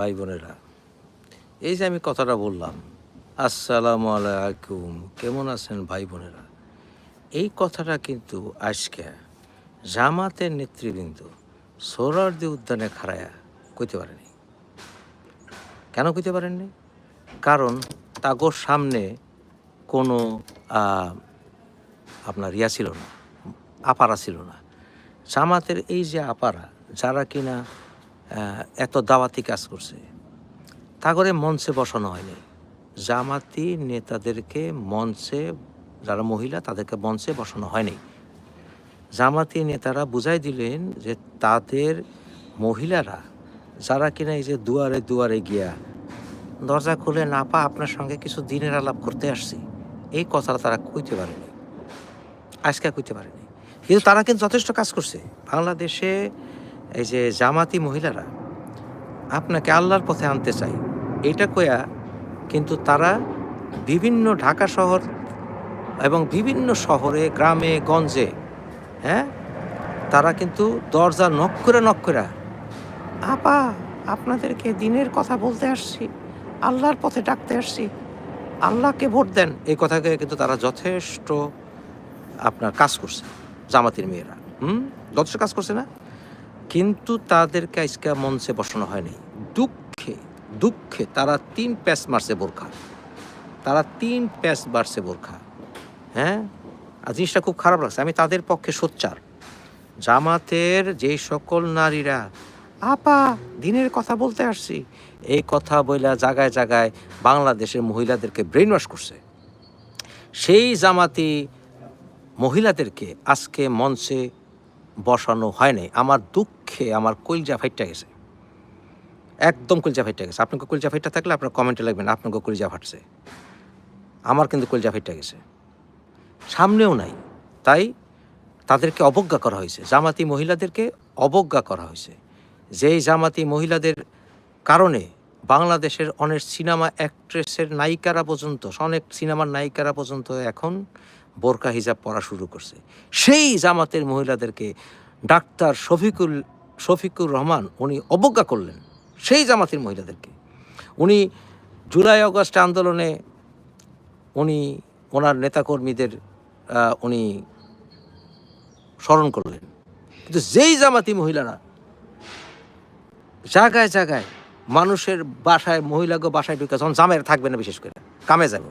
ভাই বোনেরা, এই যে আমি কথাটা বললাম, আসসালামু আলাইকুম, কেমন আছেন ভাই বোনেরা? এই কথাটা কিন্তু আজকে জামাতের নেতৃবৃন্দ সোহরার্দি উদ্যানে খাড়ায়া কইতে পারেনি। কেন কইতে পারেননি? কারণ তাগোর সামনে কোনো আপনার ইয়া ছিল না, আপারা ছিল না। জামাতের এই যে আপারা, যারা কিনা এত দাওয়াতি কাজ করছে। তা করে মঞ্চে বসানো হয়নি। জামাতি নেতাদেরকে মঞ্চে, যারা মহিলা, তাদেরকে মঞ্চে বসানো হয়নি। জামাতি নেতারা বুঝাই দিলেন যে তাদের মহিলারা, যারা কিনা এই যে দুয়ারে দুয়ারে গিয়া দরজা খুলে, না, পা, আপনার সঙ্গে কিছু দিনের আলাপ করতে আসছি। এই কথাটা তারা কইতে পারেনি। আজকে কইতে পারেনি। কিন্তু তারা কিন্তু যথেষ্ট কাজ করছে। বাংলাদেশে এই যে জামাতি মহিলারা, আপনাকে আল্লাহর পথে আনতে চাই। এটা কয়া কিন্তু তারা বিভিন্ন ঢাকা শহর এবং বিভিন্ন শহরে, গ্রামে, গঞ্জে হ্যাঁ? তারা কিন্তু দরজা নক করে আপা, আপনাদেরকে দিনের কথা বলতে আসছি, আল্লাহর পথে ডাকতে আসছি, আল্লাহকে ভোট দেন। এই কথাকে কিন্তু তারা যথেষ্ট আপনার কাজ করছে, জামাতির মেয়েরা। হুম? যথেষ্ট কাজ করছে না? কিন্তু তাদেরকে আজকে মঞ্চে বসানো হয়নি। দুঃখে দুঃখে তারা তিন প্যাচ মারছে বোরখা। তারা তিন প্যাচ মারছে বোরখা। হ্যাঁ? আর জিনিসটা খুব খারাপ লাগছে। আমি তাদের পক্ষে সোচ্চার। জামাতের যেই সকল নারীরা, আপা, দিনের কথা বলতে আসছি। এই কথা বইলা জায়গায় জায়গায় বাংলাদেশের মহিলাদেরকে ব্রেন ওয়াশ করছে। সেই জামাতি মহিলাদেরকে আজকে মঞ্চে বসানো হয়নি আমার দুঃখে আমার কলজা ফাইটটা গেছে। একদম কলজা ফাইটটা গেছে। আপনাকে কলজা ফাইটটা থাকলে আপনার কমেন্টে লাগবেন আপনাকে কলজা ফাটছে। আমার কিন্তু কলজা ফাইটটা গেছে। সামনেও নাই। তাই তাদেরকে অবজ্ঞা করা হয়েছে। জামাতি মহিলাদেরকে অবজ্ঞা করা হয়েছে। যেই জামাতি মহিলাদের কারণে বাংলাদেশের অনেক সিনেমা অ্যাক্ট্রেসের নায়িকারা পর্যন্ত, অনেক সিনেমার নায়িকারা পর্যন্ত এখন বোরকা হিজাব পরা শুরু করছে। সেই জামাতের মহিলাদেরকে ডাক্তার শফিকুল, শফিকুর রহমান উনি অবজ্ঞা করলেন, সেই জামাতের মহিলাদেরকে। উনি জুলাই আগস্ট আন্দোলনে উনি ওনার নেতাকর্মীদের উনি স্মরণ করলেন। কিন্তু যেই জামাতি মহিলারা জায়গায় জায়গায় মানুষের বাসায় মহিলাকে বাসায় ঢুকে, যখন জামাইয়ের থাকবে না বিশেষ করে, কামে যাব,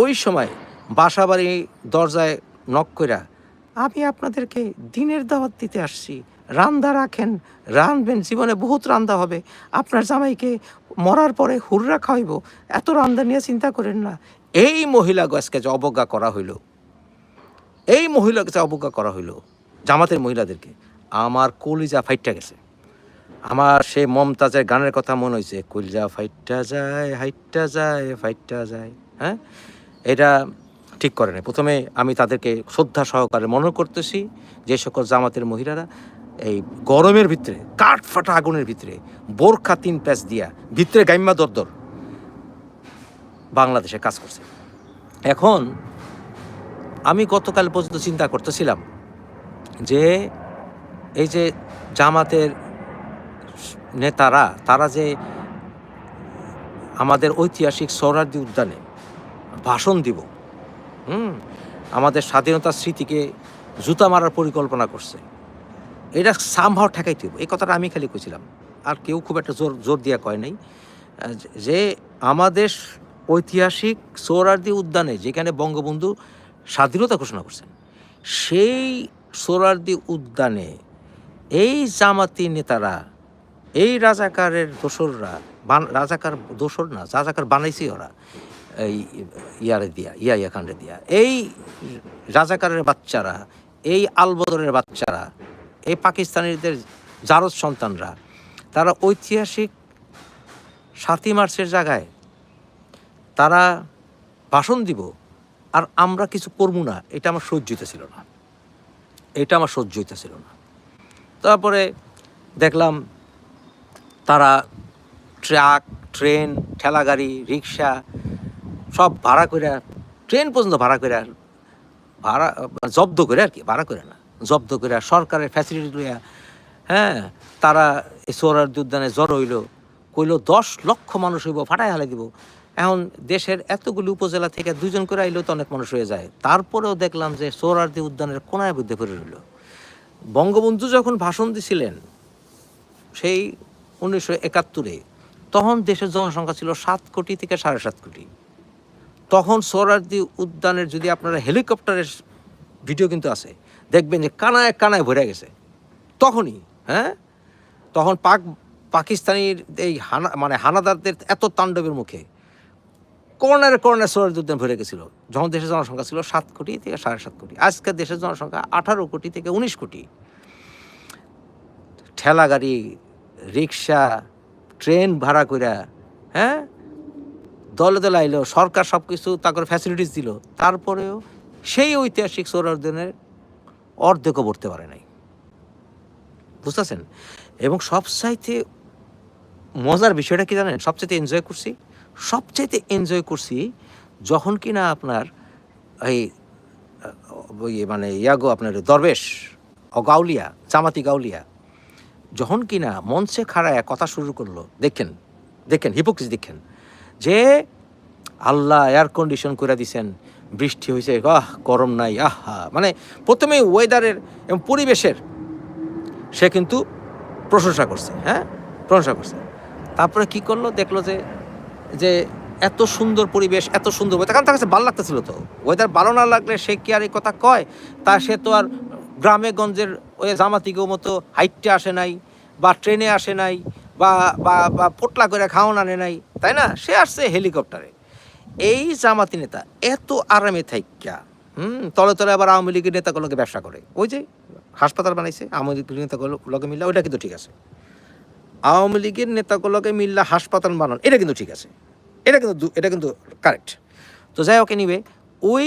ওই সময় বাসা বাড়ি দরজায় নক কইরা, আমি আপনাদেরকে দিনের দাওয়াত দিতে আসছি। রান্দা রাখেন, রানবেন, জীবনে বহুত রান্দা হবে। আপনার জামাইকে মরার পরে হুররা খাওয়াইব। এত রান্দা নিয়ে চিন্তা করেন না। এই মহিলা গাছকে যে অবজ্ঞা করা হইল, এই মহিলাকে যে অবজ্ঞা করা হইল, জামাতের মহিলাদেরকে, আমার কলিজা ফাইটটা গেছে। আমার সেই মমতাজের গানের কথা মনে হয়েছে কলিজা ফাইটটা যায়, হাইটটা যায়, ফাইটটা যায়। হ্যাঁ? এটা ঠিক করে না প্রথমে আমি তাদেরকে শ্রদ্ধা সহকারে মনে করতেছি, যে সকল জামাতের মহিলারা এই গরমের ভিতরে কাঠ ফাটা আগুনের ভিতরে, বোরখা তিন প্যাচ দিয়া ভিতরে গাইম্মা দরদর বাংলাদেশে কাজ করছে। এখন আমি গতকাল পর্যন্ত চিন্তা করতেছিলাম যে এই যে জামাতের নেতারা, তারা যে আমাদের ঐতিহাসিক সৌরার্দি উদ্যানে ভাষণ দিব হুম, আমাদের স্বাধীনতার স্মৃতিকে জুতা মারার পরিকল্পনা করছে। এটা সামহাও ঠেকাইতে হবে এই কথাটা আমি খালি কইছিলাম। আর কেউ খুব একটা জোর জোর দিয়া কয় নাই। যে আমাদের ঐতিহাসিক সোহরার্দি উদ্যানে যেখানে বঙ্গবন্ধু স্বাধীনতা ঘোষণা করছেন, সেই সোহরার্দি উদ্যানে এই জামাতি নেতারা, এই রাজাকারের দোসররা রাজাকার দোসর না, রাজাকার বানাইছি ওরা। এই ইয়ারে দিয়া, ইয়া খান্ডে দিয়া। এই রাজাকারের বাচ্চারা, এই আলবদরের বাচ্চারা, এই পাকিস্তানিদের জারদ সন্তানরা, তারা ঐতিহাসিক সাতই মার্চের জায়গায় তারা ভাষণ দিব, আর আমরা কিছু করব না, এটা আমার সহ্য হইতেছিল না। এটা আমার সহ্য হইতেছিল না। তারপরে দেখলাম তারা ট্রাক, ট্রেন, ঠেলাগাড়ি, রিক্সা সব ভাড়া করে ট্রেন পর্যন্ত ভাড়া করে ভাড়া মানে জব্দ করে আর কি, ভাড়া করে না। জব্দ করে সরকারের ফ্যাসিলিটি লইয়া হ্যাঁ তারা এই সোহরার্দি উদ্যানে জ্বর হইল, কইল দশ লক্ষ মানুষ হইব ফাটাই হালাই দিব। এখন দেশের এতগুলি উপজেলা থেকে দুজন করে আইলেও তো অনেক মানুষ হয়ে যায়। তারপরেও দেখলাম যে সোহরার্দি উদ্যানের কোনায় বুদ্ধে করে রইল। বঙ্গবন্ধু যখন ভাষণ দিছিলেন, সেই উনিশশো একাত্তরে, তখন দেশের জনসংখ্যা ছিল সাত কোটি থেকে সাড়ে সাত কোটি। তখন সোহরার্দি উদ্যানের যদি আপনারা হেলিকপ্টারের ভিডিও কিন্তু আছে, দেখবেন যে কানায় কানায় ভরে গেছে। তখনই হ্যাঁ? তখন পাক, পাকিস্তানির এই হানা মানে হানাদারদের এত তাণ্ডবের মুখে, কর্নারে কর্নারে সোহরার্দি উদ্যান ভরে গেছিল। যখন দেশের জনসংখ্যা ছিল সাত কোটি থেকে সাড়ে সাত কোটি, আজকে দেশের জনসংখ্যা আঠারো কোটি থেকে উনিশ কোটি। ঠেলা গাড়ি, রিক্সা, ট্রেন ভাড়া কইরা হ্যাঁ? দলে দলে আইলো, সরকার সব কিছু তাকে ফ্যাসিলিটিস দিল। তারপরেও সেই ঐতিহাসিক সৌরার্জনের অর্ধেকও পড়তে পারে নাই। বুঝতেছেন? এবং সবচাইতে মজার বিষয়টা কি জানেন? সবচাইতে এনজয় করছি, সবচাইতে এনজয় করছি যখন কি না আপনার এই মানে ইয়াগো আপনার দরবেশ, ও গাউলিয়া, জামাতি গাউলিয়া, যখন কিনা মঞ্চে খাড়ায় কথা শুরু করল, দেখেন দেখেন হিপোক্রিস দেখেন যে আল্লাহ এয়ার কন্ডিশন করে দিছেন বৃষ্টি হয়েছে আহ গরম নাই আহা। মানে প্রথমে ওয়েদারের এবং পরিবেশের সে কিন্তু প্রশংসা করছে হ্যাঁ? প্রশংসা করছে। তারপরে কি করল? দেখল যে যে এত সুন্দর পরিবেশ এত সুন্দর weather, কারণ তার কাছে ভালো লাগতেছিল তো। ওয়েদার ভালো না লাগলে সে কি আর এই কথা কয়? তা সে তো আর গ্রামে গঞ্জের ওই জামাতিকেও মতো হাইটে আসে নাই বা ট্রেনে আসে নাই। বা বা পোটলা করে খাওয়ান আনে নাই, তাই না? সে আসছে হেলিকপ্টারে। এই জামাতি নেতা এত আরামে থাইকা হুম, তলে তলে আবার আওয়ামী লীগের নেতাগুলোকে ব্যবসা করে। ওই যে হাসপাতাল বানাইছে, আওয়ামী লীগের নেতাগুলোকে মিললে, ওইটা কিন্তু ঠিক আছে। আওয়ামী লীগের নেতাগুলোকে মিল্লা হাসপাতাল বানান, এটা কিন্তু ঠিক আছে। এটা কিন্তু এটা কিন্তু কারেক্ট। তো যাই হোক নিবে ওই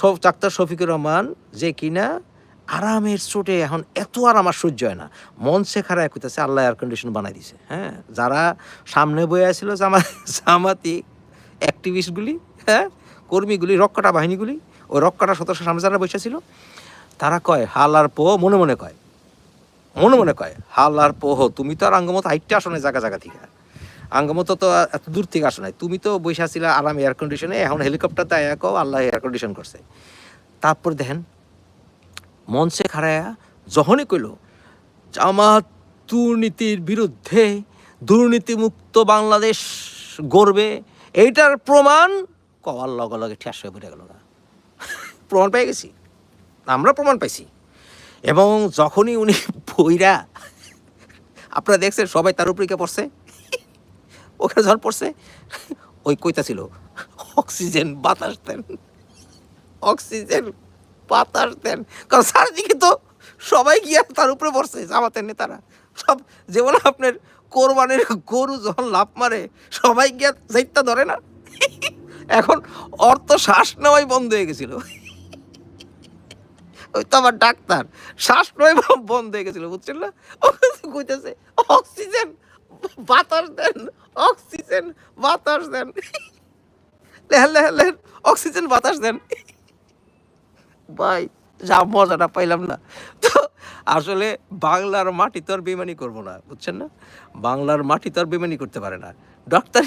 সব ডাক্তার শফিকুর রহমান যে কিনা আরামের চোটে এখন এত আর সহ্য হয় না। মন শেখারা কইতেছে আল্লাহ এয়ার কন্ডিশন বানাই দিছে হ্যাঁ? যারা সামনে বয়ে আসছিল জামা জামাতি অ্যাক্টিভিস্টগুলি হ্যাঁ? কর্মীগুলি, রক্ষাটা বাহিনীগুলি, ওই রক্ষাটা সদস্য সামনে যারা বসে ছিল, তারা কয়, হাল আর পো মনে মনে কয়। মনে মনে কয়, হাল আর পোহ, তুমি তো আর আঙ্গমত হাইটটা আসো না জায়গা জায়গা থেকে। আঙ্গমত তো এত দূর থেকে আসো নাই। তুমি তো বৈশা ছিল আরাম এয়ার কন্ডিশনে এখন হেলিকপ্টার তো একও আল্লাহ এয়ার কন্ডিশন করছে। তারপর দেখেন মঞ্চে খাড়ায়া যখনই কইল, জামাত দুর্নীতির বিরুদ্ধে দুর্নীতিমুক্ত বাংলাদেশ গড়বে, এইটার প্রমাণ কওয়ার লগে লগে ঠেস হয়ে পড়ে গেল না প্রমাণ পেয়ে গেছি। আমরা প্রমাণ পাইছি। এবং যখনই উনি বইরা, আপনারা দেখছেন সবাই তার উপরে কে পড়ছে। ওখানে ঝড় পড়ছে, ওই কইতা ছিল অক্সিজেন বাতাস দেন, অক্সিজেন বাতাস দেন। কারণ চারদিকে তো সবাই গিয়ে তার উপরে পড়ছে জামাতের নেতারা। সব যেমন আপনার কোরবানের গরু যখন লাভ মারে, সবাই গিয়ে যাইতে ধরে না? এখন অর্থ শ্বাস নেওয়াই বন্ধ হয়ে গেছিল। ওই তো আমার ডাক্তার, শ্বাস নয় বন্ধ হয়ে গেছিল, বুঝছেন না? কইতেছে, অক্সিজেন, বাতাস দেন, অক্সিজেন, বাতাস দেন। লেহেন লেহেন লেহেন, অক্সিজেন, বাতাস দেন। ভাই, যা মজাটা পাইলাম না। তো আসলে বাংলার মাটি তো আর বেমানি করব না, বুঝছেন না? বাংলার মাটি তো আর বেমানি করতে পারে না। ডক্টর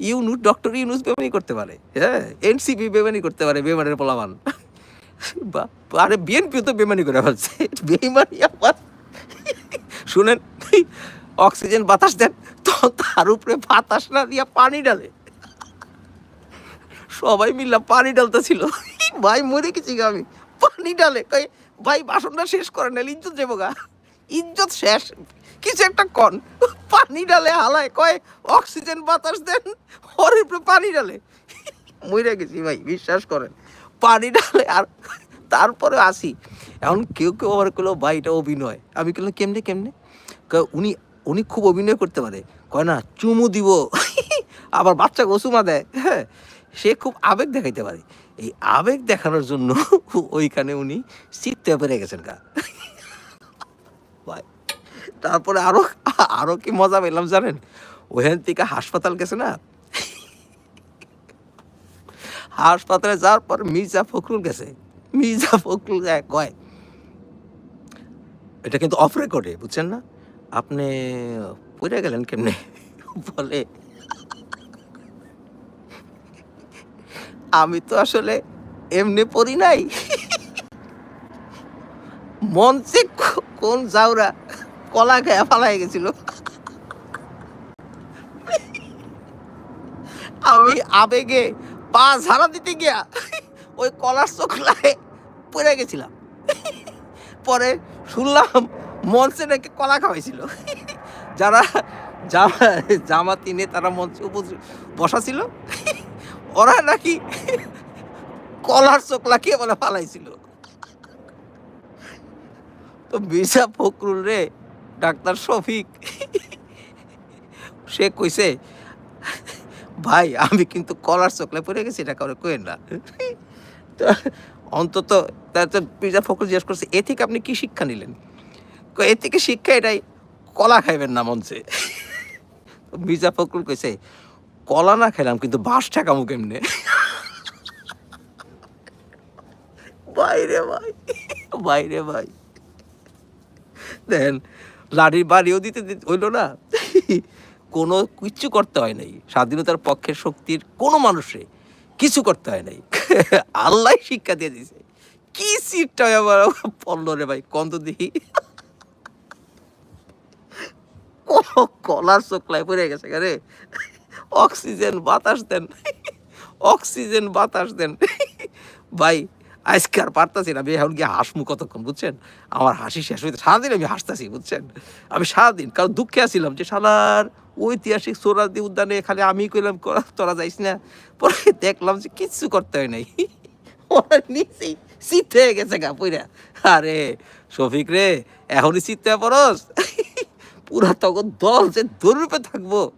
ইউনুস ডক্টর ইউনুস বেমানি করতে পারে হ্যাঁ? এনসিপি বেমানি করতে পারে, বেমানের পোলাবান। বা, আরে বিএনপিও তো বেমানি করে ফেলছে বেমানি আবার। শুনেন, অক্সিজেন বাতাস দেন, তো তার উপরে বাতাস না দিয়া পানি ডালে সবাই মিললা পানি ডালতেছিল ভাই, মরে গেছি আমি। পানি ডালে কই, ভাই, বাসনটা শেষ করে না, ইজ্জত যাব গা। ইজ্জত শেষ। কিছু একটা কন। পানি ডালে হালায়, কয়, অক্সিজেন বাতাস দেন উপরে পানি ডালে মরে গেছি ভাই, বিশ্বাস করেন। পানি ডালে আর তারপরে আসি। এখন কেউ কেউ আবার করল ভাই, এটা অভিনয়। আমি বললাম কেমনে কেমনে? উনি উনি খুব অভিনয় করতে পারে। কয়, না, চুমু দিব। আবার বাচ্চা গোসুমা দেয়। হ্যাঁ সে খুব আবেগ দেখাইতে পারে। এই আবেগ দেখানোর জন্য ওইখানে উনি চিত্তে পেরে গেছেন গা। তারপরে আরও আরও কি মজা পেলাম জানেন? ওখান থেকে হাসপাতাল গেছে না? হাসপাতালে যাওয়ার পর মির্জা ফখরুল গেছে। মির্জা ফখরুল কয়, এটা কিন্তু অফ রেকর্ডে বুঝছেন না? আপনি পড়ে গেলেন কেমনে? বলে আমি তো আসলে এমনি পড়ি নাই। মঞ্চে কোন জাউরা কলা খেয়ে ফালাই গেছিল। আমি আবেগে পা ঝাড়া দিতে গিয়া ওই কলার চোখলায় পড়ে গেছিলাম। পরে শুনলাম মঞ্চে নাকি কলা খাওয়াইছিল। যারা জামা, জামাতি নেতারা মঞ্চে বসা ছিল। ওরা নাকি কলার চোখলা খেয়ে বলে ফালাইছিল। তো মির্জা ফখরুল রে, ডাক্তার শফিক, সে কইছে, ভাই, আমি কিন্তু কলার চোখলা পড়ে গেছি, এটা করে কইেন না। তো অন্তত তো মির্জা ফখরুল জিজ্ঞেস করছে, এ থেকে আপনি কি শিক্ষা নিলেন? এ থেকে শিক্ষা এটাই, কলা খাইবেন না মঞ্চে। মির্জা ফখরুল কইছে কলা না খেলাম, কিন্তু বাস ঠেকামু কেমনে? বাইরে ভাই বাইরে ভাই। দেন লাঠির বাড়িও দিতে হইল না। কোনো কিচ্ছু করতে হয় নাই। স্বাধীনতার পক্ষের শক্তির কোনো মানুষে কিছু করতে হয় নাই। আল্লাহ শিক্ষা দিয়ে দিছে। কি সিটটা আবার পড়ল রে ভাই, কন্ত দেখি। কলার চোখলায় পড়ে গেছে রে। অক্সিজেন, বাতাস দেন। অক্সিজেন, বাতাস দেন। ভাই, আজকে আর পারতাছি না। আমি এখন গিয়ে হাসমু কতক্ষণ, বুঝছেন? আমার হাসি শেষ হইতে সারাদিন আমি হাসতাছি, বুঝছেন? আমি সারাদিন কারণ দুঃখে আছিলাম যে সালার ঐতিহাসিক সোরাদি উদ্যানে খালি আমি কইলাম, "করা- তোরা যাইস না? পরে দেখলাম যে, কিচ্ছু করতে হয় নাই। ওরা শীত হয়ে গেছে গা, পইরা। আরে, শফিক রে, এখনই শীত পরস পুরা তখন দল যে দৌড়রূপে থাকব।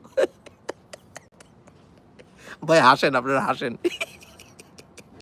ভাই হাসেন আপনারা হাসেন।